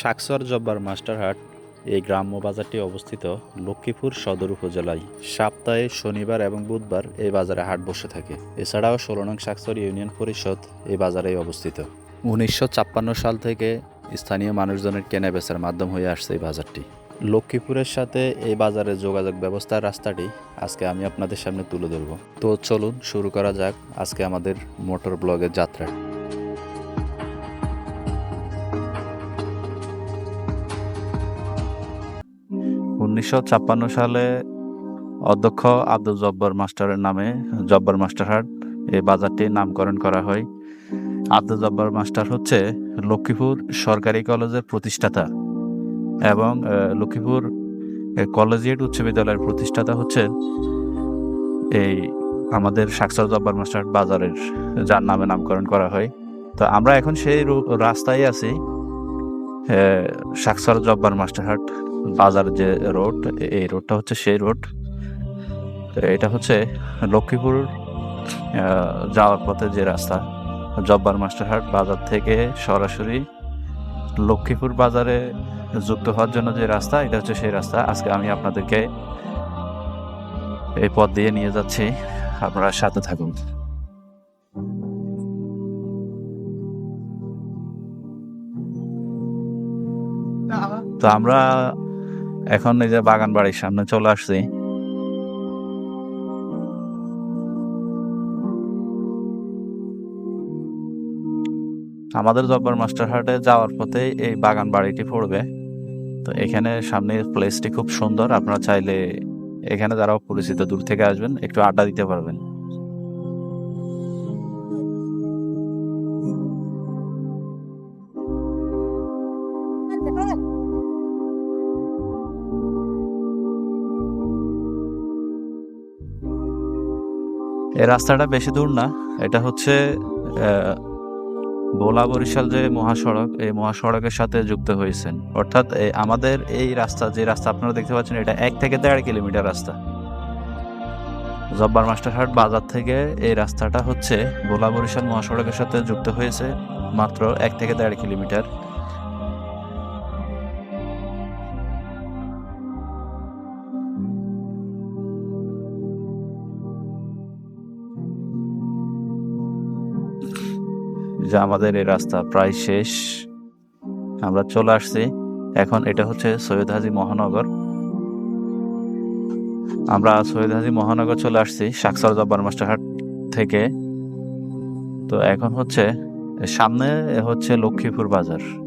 শাকসর জব্বার মাস্টারহাট এই গ্রাম্য বাজারটি অবস্থিত লক্ষ্মীপুর সদর উপজেলায়। সপ্তাহে শনিবার এবং বুধবার এই বাজারে হাট বসে থাকে। এছাড়াও ষোলো নং শাকসর ইউনিয়ন পরিষদ এই বাজারেই অবস্থিত। উনিশশো ছাপ্পান্ন সাল থেকে স্থানীয় মানুষজনের কেনা বেচার মাধ্যম হয়ে আসছে এই বাজারটি। লক্ষ্মীপুরের সাথে এই বাজারের যোগাযোগ ব্যবস্থার রাস্তাটি আজকে আমি আপনাদের সামনে তুলে ধরব। তো চলুন শুরু করা যাক আজকে আমাদের মোটর ব্লগের যাত্রা। উনিশশো ছাপ্পান্ন সালে অধ্যক্ষ আব্দুল জব্বার মাস্টারের নামে জব্বার মাস্টারহাট এই বাজারটির নামকরণ করা হয়। আব্দুল জব্বার মাস্টার হচ্ছে লক্ষ্মীপুর সরকারি কলেজের প্রতিষ্ঠাতা এবং লক্ষ্মীপুর কলেজিয়েট উচ্চ বিদ্যালয়ের প্রতিষ্ঠাতা হচ্ছেন এই আমাদের সাকসার জব্বার মাস্টার বাজারের, যার নামে নামকরণ করা হয়। তো আমরা এখন সেই রাস্তায় আছি সাকসার জব্বার মাস্টারহাট। বাজার যে রোড, এই রোডটা হচ্ছে সেই রোড। তো এটা হচ্ছে লক্ষ্মীপুর যাওয়ার পথে যে রাস্তা। জব্বার মাস্টারহাট বাজার থেকে সরাসরি লক্ষ্মীপুর বাজারে যুক্ত হওয়ার জন্য যে রাস্তা, এটা হচ্ছে সেই রাস্তা। আজকে আমি আপনাদেরকে এই পথ দিয়ে নিয়ে যাচ্ছি। আপনারা সাথে থাকুন। তো আমরা এখন এই যে বাগান বাড়ির সামনে চলে আসছি। আমাদের জব্বার মাস্টার হাটে যাওয়ার পথে এই বাগান বাড়িটি পড়বে। তো এখানে সামনের প্লেসটি খুব সুন্দর। আপনারা চাইলে এখানে যারা পরিচিত দূর থেকে আসবেন, একটু আড্ডা দিতে পারবেন। এই রাস্তাটা বেশি দূর না, এটা হচ্ছে ভোলা বরিশাল যে মহাসড়ক, এই মহাসড়কের সাথে যুক্ত হয়েছেন। অর্থাৎ আমাদের এই রাস্তা, যে রাস্তা আপনারা দেখতে পাচ্ছেন, এটা এক থেকে দেড় কিলোমিটার রাস্তা। জব্বার মাস্টারহাট বাজার থেকে এই রাস্তাটা হচ্ছে ভোলা বরিশাল মহাসড়কের সাথে যুক্ত হয়েছে মাত্র এক থেকে দেড় কিলোমিটার। যে আমাদের এই রাস্তা প্রায় শেষ। আমরা চলে আসছি। এখন এটা হচ্ছে সৈয়দ হাজি মহানগর। আমরা সৈয়দ হাজি মহানগর চলে আসছি শাকসর জব্বার মাস্টারহাট থেকে। তো এখন হচ্ছে সামনে হচ্ছে লক্ষ্মীপুর বাজার।